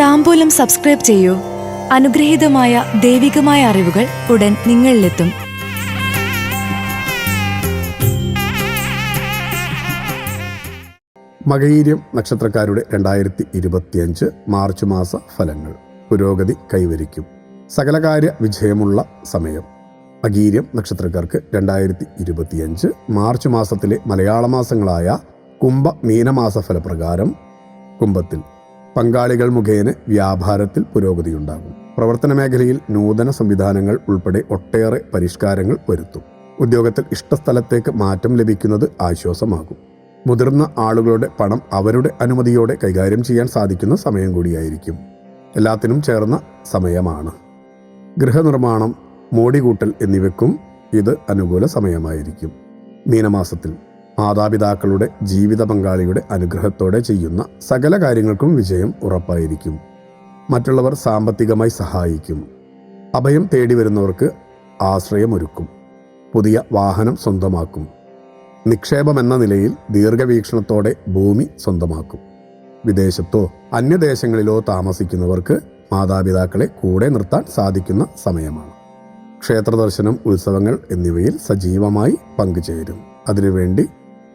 താമ്പൂലം subscribe ചെയ്യൂ. അനുഗ്രഹീതമായ ദൈവികമായ അറിവുകൾ ഉടൻ നിങ്ങളിലെത്തും. മകയീര്യം നക്ഷത്രക്കാരുടെ രണ്ടായിരത്തി ഇരുപത്തിയഞ്ച് മാർച്ച് മാസ ഫലങ്ങൾ. പുരോഗതി കൈവരിക്കും. സകലകാര്യ വിജയമുള്ള സമയം. മകീര്യം നക്ഷത്രക്കാർക്ക് രണ്ടായിരത്തി ഇരുപത്തിയഞ്ച് മാർച്ച് മാസത്തിലെ മലയാള മാസങ്ങളായ കുംഭ മീനമാസ ഫലപ്രകാരം കുംഭത്തിൽ പങ്കാളികൾ മുഖേന വ്യാപാരത്തിൽ പുരോഗതിയുണ്ടാകും. പ്രവർത്തന മേഖലയിൽ നൂതന സംവിധാനങ്ങൾ ഉൾപ്പെടെ ഒട്ടേറെ പരിഷ്കാരങ്ങൾ വരുത്തും. ഉദ്യോഗത്തിൽ ഇഷ്ടസ്ഥലത്തേക്ക് മാറ്റം ലഭിക്കുന്നത് ആശ്വാസമാകും. മുതിർന്ന ആളുകളുടെ പണം അവരുടെ അനുമതിയോടെ കൈകാര്യം ചെയ്യാൻ സാധിക്കുന്ന സമയം കൂടിയായിരിക്കും. എല്ലാത്തിനും ചേർന്ന സമയമാണ്. ഗൃഹനിർമ്മാണം മോടികൂട്ടൽ എന്നിവയ്ക്കും ഇത് അനുകൂല സമയമായിരിക്കും. മീനമാസത്തിൽ മാതാപിതാക്കളുടെ ജീവിത പങ്കാളിയുടെ അനുഗ്രഹത്തോടെ ചെയ്യുന്ന സകല കാര്യങ്ങൾക്കും വിജയം ഉറപ്പായിരിക്കും. മറ്റുള്ളവർ സാമ്പത്തികമായി സഹായിക്കും. അഭയം തേടി വരുന്നവർക്ക് ആശ്രയമൊരുക്കും. പുതിയ വാഹനം സ്വന്തമാക്കും. നിക്ഷേപം എന്ന നിലയിൽ ദീർഘവീക്ഷണത്തോടെ ഭൂമി സ്വന്തമാക്കും. വിദേശത്തോ അന്യദേശങ്ങളിലോ താമസിക്കുന്നവർക്ക് മാതാപിതാക്കളെ കൂടെ നിർത്താൻ സാധിക്കുന്ന സമയമാണ്. ക്ഷേത്രദർശനം ഉത്സവങ്ങൾ എന്നിവയിൽ സജീവമായി പങ്കുചേരും. അതിനുവേണ്ടി